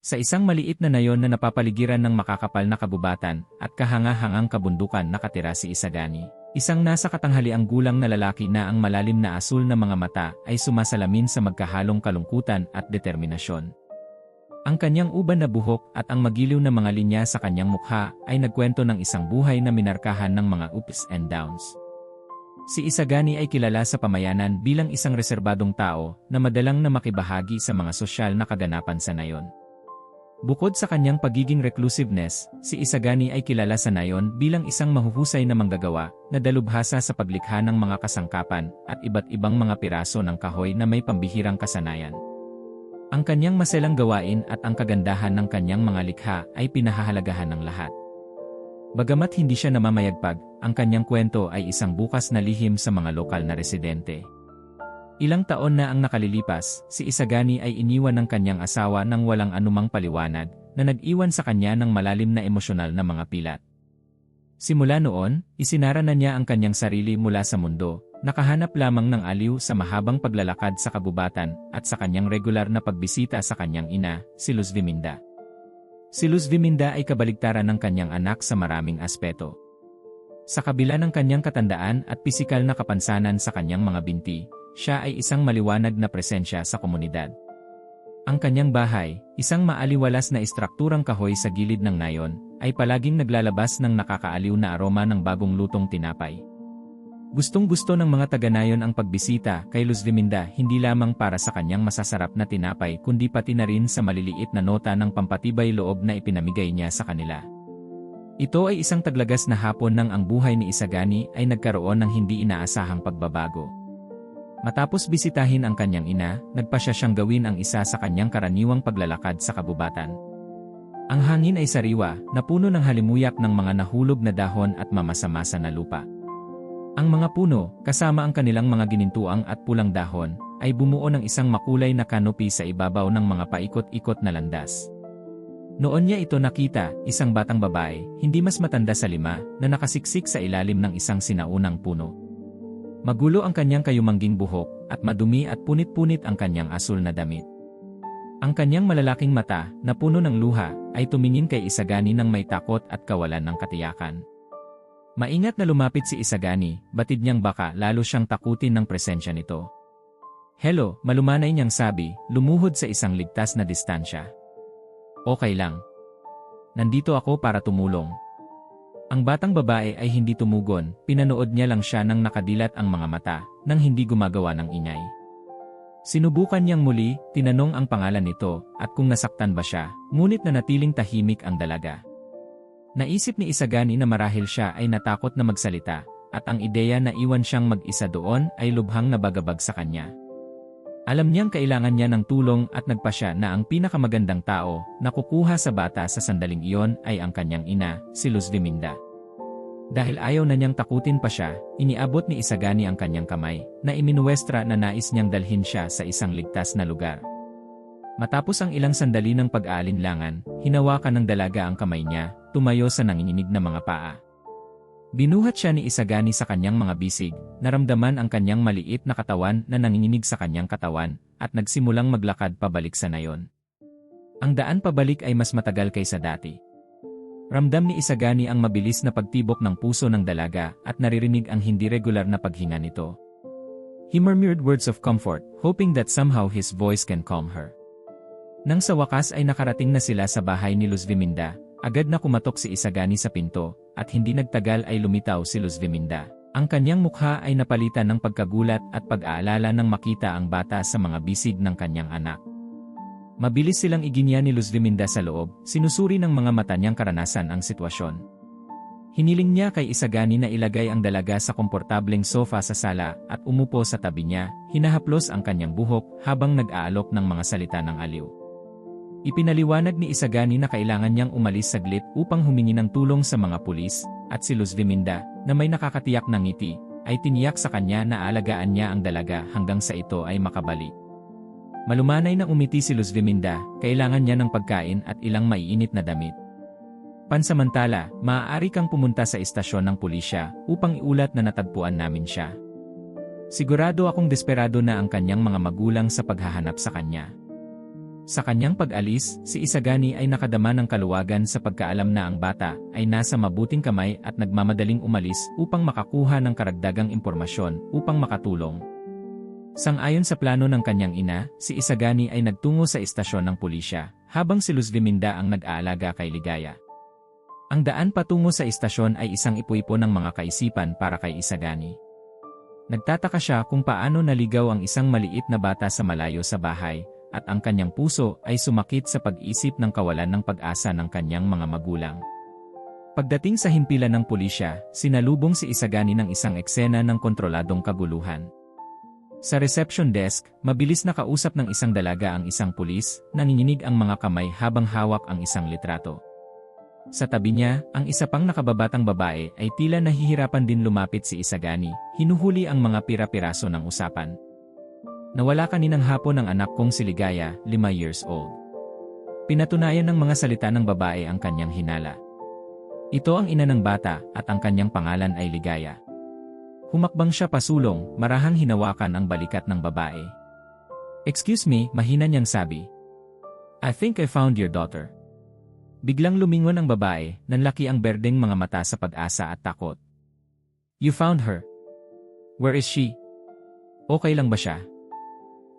Sa isang maliit na nayon na napapaligiran ng makakapal na kabubatan at kahanga-hangang kabundukan nakatira si Isagani. Isang nasa katanghaliang gulang na lalaki na ang malalim na asul na mga mata ay sumasalamin sa magkahalong kalungkutan at determinasyon. Ang kanyang uban na buhok at ang magiliw na mga linya sa kanyang mukha ay nagkwento ng isang buhay na minarkahan ng mga ups and downs. Si Isagani ay kilala sa pamayanan bilang isang reserbadong tao na madalang na makibahagi sa mga sosyal na kaganapan sa nayon. Bukod sa kanyang pagiging reclusiveness, si Isagani ay kilala sa nayon bilang isang mahuhusay na manggagawa na dalubhasa sa paglikha ng mga kasangkapan at iba't ibang mga piraso ng kahoy na may pambihirang kasanayan. Ang kanyang maselang gawain at ang kagandahan ng kanyang mga likha ay pinahahalagahan ng lahat. Bagamat hindi siya namamayagpag, ang kanyang kwento ay isang bukas na lihim sa mga lokal na residente. Ilang taon na ang nakalilipas, si Isagani ay iniwan ng kanyang asawa ng walang anumang paliwanag na nag-iwan sa kanya ng malalim na emosyonal na mga pilat. Simula noon, isinara na niya ang kanyang sarili mula sa mundo, nakahanap lamang ng aliw sa mahabang paglalakad sa kabubatan at sa kanyang regular na pagbisita sa kanyang ina, si Luz Viminda. Si Luz Viminda ay kabaligtaran ng kanyang anak sa maraming aspeto. Sa kabila ng kanyang katandaan at pisikal na kapansanan sa kanyang mga binti, siya ay isang maliwanag na presensya sa komunidad. Ang kanyang bahay, isang maaliwalas na istrukturang kahoy sa gilid ng nayon, ay palaging naglalabas ng nakakaaliw na aroma ng bagong lutong tinapay. Gustong-gusto ng mga taga-nayon ang pagbisita kay Luz Viminda hindi lamang para sa kanyang masasarap na tinapay kundi pati na rin sa maliliit na nota ng pampatibay loob na ipinamigay niya sa kanila. Ito ay isang taglagas na hapon nang ang buhay ni Isagani ay nagkaroon ng hindi inaasahang pagbabago. Matapos bisitahin ang kanyang ina, nagpasya siyang gawin ang isa sa kanyang karaniwang paglalakad sa kabubatan. Ang hangin ay sariwa, na puno ng halimuyak ng mga nahulog na dahon at mamasamasa na lupa. Ang mga puno, kasama ang kanilang mga ginintuang at pulang dahon, ay bumuo ng isang makulay na kanopi sa ibabaw ng mga paikot-ikot na landas. Noon niya ito nakita, isang batang babae, hindi mas matanda sa lima, na nakasiksik sa ilalim ng isang sinaunang puno. Magulo ang kanyang kayumangging buhok, at madumi at punit-punit ang kanyang asul na damit. Ang kanyang malalaking mata, na puno ng luha, ay tumingin kay Isagani ng may takot at kawalan ng katiyakan. Maingat na lumapit si Isagani, batid niyang baka lalo siyang takutin ng presensya nito. Hello, malumanay niyang sabi, lumuhod sa isang ligtas na distansya. Okay lang. Nandito ako para tumulong, ang batang babae ay hindi tumugon, pinanood niya lang siya nang nakadilat ang mga mata, nang hindi gumagawa ng ingay. Sinubukan niyang muli, tinanong ang pangalan nito, at kung nasaktan ba siya, ngunit na natiling tahimik ang dalaga. Naisip ni Isagani na marahil siya ay natakot na magsalita, at ang ideya na iwan siyang mag-isa doon ay lubhang nabagabag sa kanya. Alam niyang kailangan niya ng tulong at nagpasya na ang pinakamagandang tao na kukuha sa bata sa sandaling iyon ay ang kanyang ina, si Luz Viminda. Dahil ayaw na niyang takutin pa siya, iniabot ni Isagani ang kanyang kamay, na iminuwestra na nais niyang dalhin siya sa isang ligtas na lugar. Matapos ang ilang sandali ng pag-aalinlangan, hinawakan ng dalaga ang kamay niya, tumayo sa nanginginig na mga paa. Binuhat siya ni Isagani sa kanyang mga bisig, naramdaman ang kanyang maliit na katawan na nanginginig sa kanyang katawan, at nagsimulang maglakad pabalik sa nayon. Ang daan pabalik ay mas matagal kaysa dati. Ramdam ni Isagani ang mabilis na pagtibok ng puso ng dalaga at naririnig ang hindi regular na paghinga nito. He murmured words of comfort, hoping that somehow his voice can calm her. Nang sa wakas ay nakarating na sila sa bahay ni Luz Viminda, agad na kumatok si Isagani sa pinto, at hindi nagtagal ay lumitaw si Luz Viminda. Ang kanyang mukha ay napalitan ng pagkagulat at pag-aalala nang makita ang bata sa mga bisig ng kanyang anak. Mabilis silang iginya ni Luz Viminda sa loob, sinusuri ng mga mata niyang karanasan ang sitwasyon. Hiniling niya kay Isagani na ilagay ang dalaga sa komportableng sofa sa sala at umupo sa tabi niya, hinahaplos ang kanyang buhok habang nag-aalok ng mga salita ng aliw. Ipinaliwanag ni Isagani na kailangan niyang umalis saglit upang humingi ng tulong sa mga pulis, at si Luz Viminda, na may nakakatiyak ng ngiti, ay tiniyak sa kanya na alagaan niya ang dalaga hanggang sa ito ay makabalik. Malumanay na umiti si Luz Viminda, kailangan niya ng pagkain at ilang maiinit na damit. Pansamantala, maaari kang pumunta sa istasyon ng pulisya upang iulat na natagpuan namin siya. Sigurado akong desperado na ang kanyang mga magulang sa paghahanap sa kanya. Sa kanyang pag-alis, si Isagani ay nakadama ng kaluwagan sa pagkaalam na ang bata ay nasa mabuting kamay at nagmamadaling umalis upang makakuha ng karagdagang impormasyon upang makatulong. Sang-ayon sa plano ng kanyang ina, si Isagani ay nagtungo sa istasyon ng pulisya, habang si Luz Liminda ang nag-aalaga kay Ligaya. Ang daan patungo sa istasyon ay isang ipuipo ng mga kaisipan para kay Isagani. Nagtataka siya kung paano naligaw ang isang maliit na bata sa malayo sa bahay, at ang kanyang puso ay sumakit sa pag-isip ng kawalan ng pag-asa ng kanyang mga magulang. Pagdating sa himpilan ng pulisya, sinalubong si Isagani ng isang eksena ng kontroladong kaguluhan. Sa reception desk, mabilis na kausap ng isang dalaga ang isang pulis, nanginginig ang mga kamay habang hawak ang isang litrato. Sa tabi niya, ang isa pang nakababatang babae ay tila nahihirapan din lumapit si Isagani, hinuhuli ang mga pira-piraso ng usapan. Nawala kaninang hapon ang anak kong si Ligaya, 5 years old. Pinatunayan ng mga salita ng babae ang kanyang hinala. Ito ang ina ng bata at ang kanyang pangalan ay Ligaya. Humakbang siya pasulong, marahang hinawakan ang balikat ng babae. Excuse me, mahina niyang sabi. I think I found your daughter. Biglang lumingon ang babae, nanlaki ang berdeng mga mata sa pag-asa at takot. You found her. Where is she? Okay lang ba siya?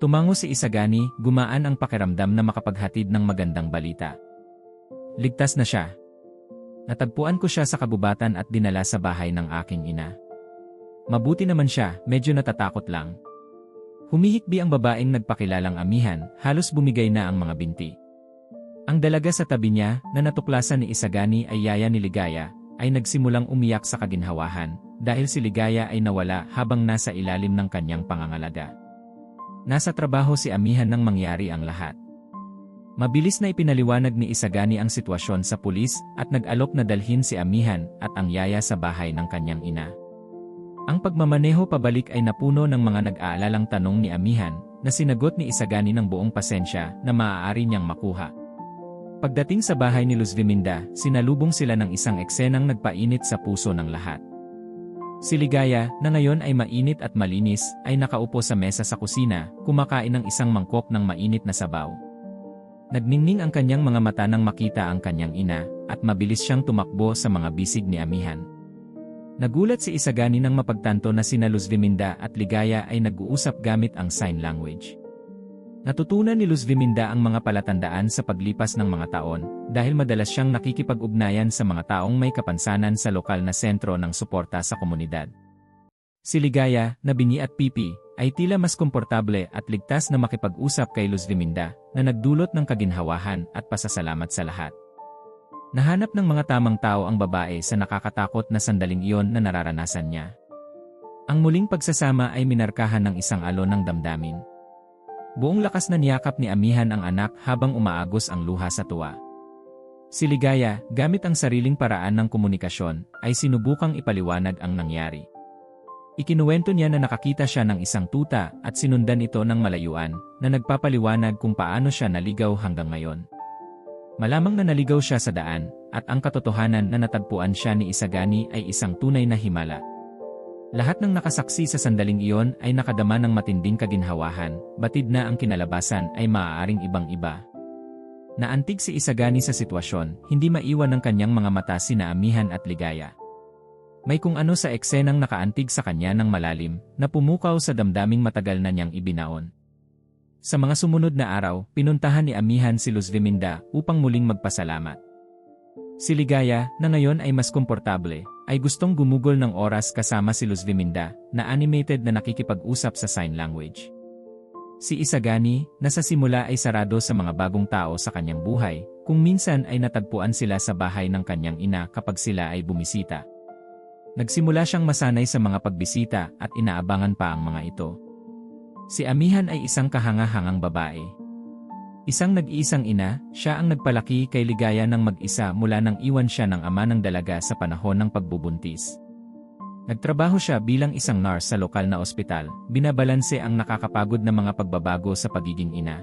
Tumango si Isagani, gumaan ang pakiramdam na makapaghatid ng magandang balita. Ligtas na siya. Natagpuan ko siya sa kabubatan at dinala sa bahay ng aking ina. Mabuti naman siya, medyo natatakot lang. Humihikbi ang babaeng nagpakilalang amihan, halos bumigay na ang mga binti. Ang dalaga sa tabi niya, na natuklasan ni Isagani ay yaya ni Ligaya, ay nagsimulang umiyak sa kaginhawahan, dahil si Ligaya ay nawala habang nasa ilalim ng kanyang pangangalaga. Nasa trabaho si Amihan nang mangyari ang lahat. Mabilis na ipinaliwanag ni Isagani ang sitwasyon sa pulis at nag-alok na dalhin si Amihan at ang yaya sa bahay ng kanyang ina. Ang pagmamaneho pabalik ay napuno ng mga nag-aalalang tanong ni Amihan na sinagot ni Isagani ng buong pasensya na maaari niyang makuha. Pagdating sa bahay ni Luz Viminda, sinalubong sila ng isang eksenang nagpainit sa puso ng lahat. Si Ligaya, na ngayon ay mainit at malinis, ay nakaupo sa mesa sa kusina, kumakain ng isang mangkok ng mainit na sabaw. Nagningning ang kanyang mga mata nang makita ang kanyang ina, at mabilis siyang tumakbo sa mga bisig ni Amihan. Nagulat si Isagani nang mapagtanto na sina Luz Viminda at Ligaya ay nag-uusap gamit ang sign language. Natutunan ni Luz Viminda ang mga palatandaan sa paglipas ng mga taon, dahil madalas siyang nakikipag-ugnayan sa mga taong may kapansanan sa lokal na sentro ng suporta sa komunidad. Si Ligaya, na bingi at pipi, ay tila mas komportable at ligtas na makipag-usap kay Luz Viminda, na nagdulot ng kaginhawahan at pasasalamat sa lahat. Nahanap ng mga tamang tao ang babae sa nakakatakot na sandaling iyon na nararanasan niya. Ang muling pagsasama ay minarkahan ng isang alon ng damdamin. Buong lakas na niyakap ni Amihan ang anak habang umaagos ang luha sa tuwa. Si Ligaya, gamit ang sariling paraan ng komunikasyon, ay sinubukang ipaliwanag ang nangyari. Ikinuwento niya na nakakita siya ng isang tuta at sinundan ito ng malayuan na nagpapaliwanag kung paano siya naligaw hanggang ngayon. Malamang na naligaw siya sa daan at ang katotohanan na natagpuan siya ni Isagani ay isang tunay na himala. Lahat ng nakasaksi sa sandaling iyon ay nakadama ng matinding kaginhawahan, batid na ang kinalabasan ay maaaring ibang-iba. Naantig si Isagani sa sitwasyon, hindi maiwan ng kanyang mga mata sina Amihan at Ligaya. May kung ano sa eksenang nakaantig sa kanya ng malalim, na pumukaw sa damdaming matagal na niyang ibinaon. Sa mga sumunod na araw, pinuntahan ni Amihan si Luz Viminda upang muling magpasalamat. Si Ligaya, na ngayon ay mas komportable, ay gustong gumugol ng oras kasama si Luz Viminda, na animated na nakikipag-usap sa sign language. Si Isagani, na sa simula ay sarado sa mga bagong tao sa kanyang buhay, kung minsan ay natagpuan sila sa bahay ng kanyang ina kapag sila ay bumisita. Nagsimula siyang masanay sa mga pagbisita at inaabangan pa ang mga ito. Si Amihan ay isang kahangahangang babae, Isang nag-iisang ina, siya ang nagpalaki kay Ligaya ng mag-isa mula nang iwan siya ng ama ng dalaga sa panahon ng pagbubuntis. Nagtrabaho siya bilang isang nurse sa lokal na ospital, binabalanse ang nakakapagod na mga pagbabago sa pagiging ina.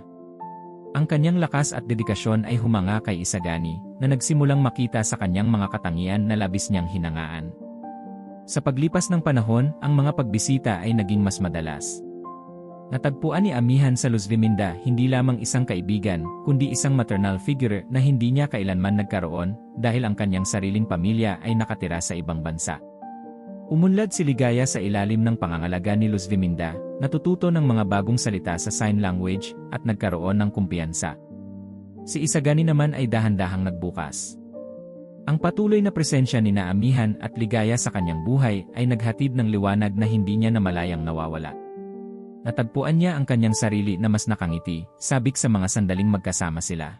Ang kanyang lakas at dedikasyon ay humanga kay Isagani, na nagsimulang makita sa kanyang mga katangian na labis niyang hinangaan. Sa paglipas ng panahon, ang mga pagbisita ay naging mas madalas. Natagpuan ni Amihan sa Luz Viminda hindi lamang isang kaibigan, kundi isang maternal figure na hindi niya kailanman nagkaroon dahil ang kanyang sariling pamilya ay nakatira sa ibang bansa. Umunlad si Ligaya sa ilalim ng pangangalaga ni Luz Viminda, natututo ng mga bagong salita sa sign language at nagkaroon ng kumpiyansa. Si Isagani naman ay dahan-dahang nagbukas. Ang patuloy na presensya ni Naamihan at Ligaya sa kanyang buhay ay naghatid ng liwanag na hindi niya namalayang nawawala. Natagpuan niya ang kanyang sarili na mas nakangiti, sabik sa mga sandaling magkasama sila.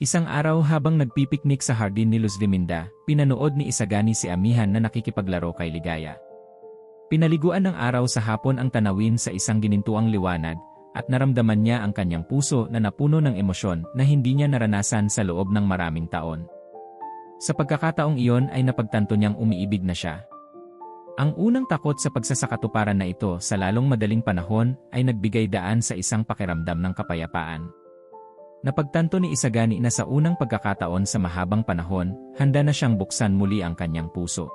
Isang araw habang nagpipiknik sa hardin ni Luz Viminda, pinanood ni Isagani si Amihan na nakikipaglaro kay Ligaya. Pinaliguan ng araw sa hapon ang tanawin sa isang ginintuang liwanag, at naramdaman niya ang kanyang puso na napuno ng emosyon na hindi niya naranasan sa loob ng maraming taon. Sa pagkakataong iyon ay napagtanto niyang umiibig na siya, ang unang takot sa pagsasakatuparan na ito sa lalong madaling panahon ay nagbigay daan sa isang pakiramdam ng kapayapaan. Napagtanto ni Isagani na sa unang pagkakataon sa mahabang panahon, handa na siyang buksan muli ang kanyang puso.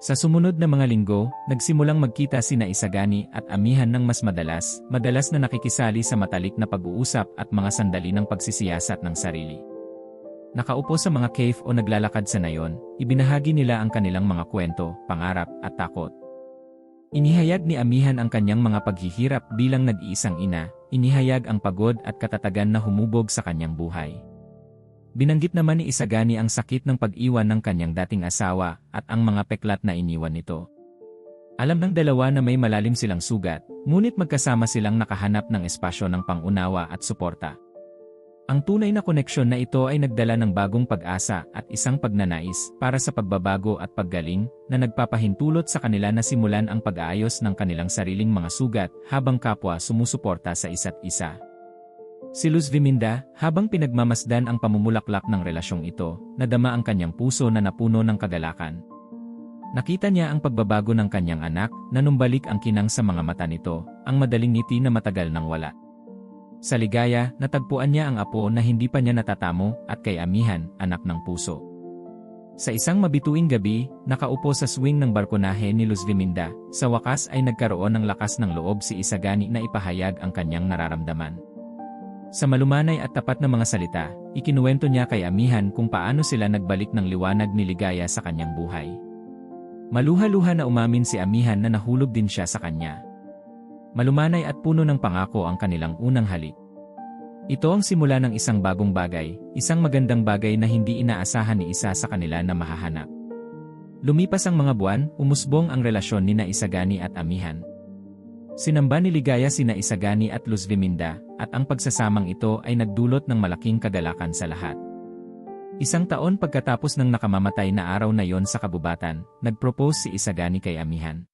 Sa sumunod na mga linggo, nagsimulang magkita sina Isagani at Amihan ng mas madalas, madalas na nakikisali sa matalik na pag-uusap at mga sandali ng pagsisiyasat ng sarili. Nakaupo sa mga cave o naglalakad sa nayon, ibinahagi nila ang kanilang mga kwento, pangarap, at takot. Inihayag ni Amihan ang kanyang mga paghihirap bilang nag-iisang ina, inihayag ang pagod at katatagan na humubog sa kanyang buhay. Binanggit naman ni Isagani ang sakit ng pag-iwan ng kanyang dating asawa at ang mga peklat na iniwan nito. Alam ng dalawa na may malalim silang sugat, ngunit magkasama silang nakahanap ng espasyo ng pangunawa at suporta. Ang tunay na koneksyon na ito ay nagdala ng bagong pag-asa at isang pagnanais para sa pagbabago at paggaling na nagpapahintulot sa kanila na simulan ang pag-aayos ng kanilang sariling mga sugat habang kapwa sumusuporta sa isa't isa. Si Luz Viminda, habang pinagmamasdan ang pamumulaklak ng relasyong ito, nadama ang kanyang puso na napuno ng kagalakan. Nakita niya ang pagbabago ng kanyang anak, na numbalik ang kinang sa mga mata nito, ang madaling ngiti na matagal nang wala. Sa ligaya, natagpuan niya ang apo na hindi pa niya natatamo at kay Amihan, anak ng puso. Sa isang mabituing gabi, nakaupo sa swing ng barkonahe ni Luz Viminda, sa wakas ay nagkaroon ng lakas ng loob si Isagani na ipahayag ang kanyang nararamdaman. Sa malumanay at tapat na mga salita, ikinuwento niya kay Amihan kung paano sila nagbalik ng liwanag ni Ligaya sa kanyang buhay. Maluha-luha na umamin si Amihan na nahulog din siya sa kanya. Malumanay at puno ng pangako ang kanilang unang halik. Ito ang simula ng isang bagong bagay, isang magandang bagay na hindi inaasahan ni isa sa kanila na mahahanap. Lumipas ang mga buwan, umusbong ang relasyon ni na Isagani at Amihan. Sinamba ni Ligaya sina Isagani at Luz Viminda, at ang pagsasamang ito ay nagdulot ng malaking kagalakan sa lahat. Isang taon pagkatapos ng nakamamatay na araw na yon sa kabubatan, nagpropose si Isagani kay Amihan.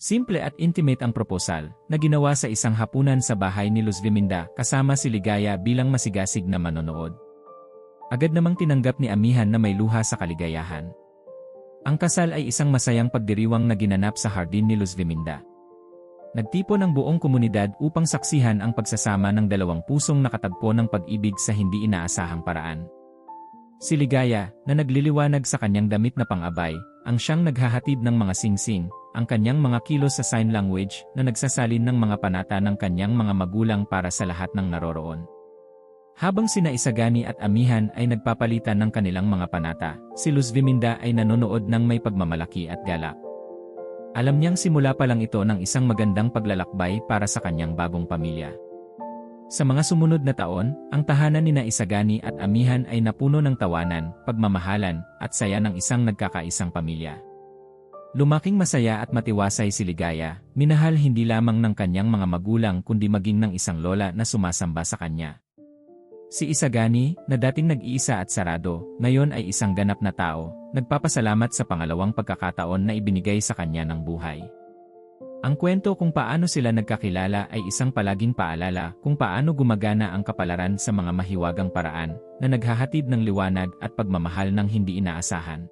Simple at intimate ang proposal, na ginawa sa isang hapunan sa bahay ni Luz Viminda kasama si Ligaya bilang masigasig na manonood. Agad namang tinanggap ni Amihan na may luha sa kaligayahan. Ang kasal ay isang masayang pagdiriwang na ginanap sa hardin ni Luz Viminda. Nagtipo ng buong komunidad upang saksihan ang pagsasama ng dalawang pusong nakatagpo ng pag-ibig sa hindi inaasahang paraan. Si Ligaya, na nagliliwanag sa kanyang damit na pang-abay, ang siyang naghahatid ng mga singsing, ang kanyang mga kilos sa sign language na nagsasalin ng mga panata ng kanyang mga magulang para sa lahat ng naroroon. Habang sina Isagani at Amihan ay nagpapalitan ng kanilang mga panata, si Luz Viminda ay nanonood ng may pagmamalaki at galak. Alam niyang simula pa lang ito ng isang magandang paglalakbay para sa kanyang bagong pamilya. Sa mga sumunod na taon, ang tahanan ni na Isagani at Amihan ay napuno ng tawanan, pagmamahalan, at saya ng isang nagkakaisang pamilya. Lumaking masaya at matiwasay si Ligaya, minahal hindi lamang ng kanyang mga magulang kundi maging ng isang lola na sumasamba sa kanya. Si Isagani, na dating nag-iisa at sarado, ngayon ay isang ganap na tao, nagpapasalamat sa pangalawang pagkakataon na ibinigay sa kanya ng buhay. Ang kwento kung paano sila nagkakilala ay isang palaging paalala kung paano gumagana ang kapalaran sa mga mahiwagang paraan na naghahatid ng liwanag at pagmamahal ng hindi inaasahan.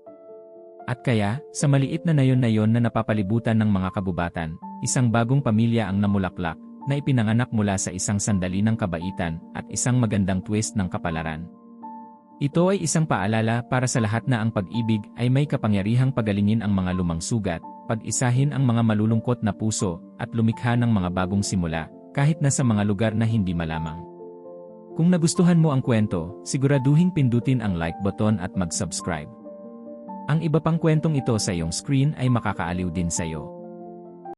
At kaya, sa maliit na nayon na yon na napapalibutan ng mga kabubatan, isang bagong pamilya ang namulaklak, na ipinanganak mula sa isang sandali ng kabaitan at isang magandang twist ng kapalaran. Ito ay isang paalala para sa lahat na ang pag-ibig ay may kapangyarihang pagalingin ang mga lumang sugat, pag-isahin ang mga malulungkot na puso, at lumikha ng mga bagong simula, kahit na sa mga lugar na hindi malamang. Kung nagustuhan mo ang kwento, siguraduhin pindutin ang like button at mag-subscribe. Ang iba pang kwentong ito sa iyong screen ay makakaaliw din sa iyo.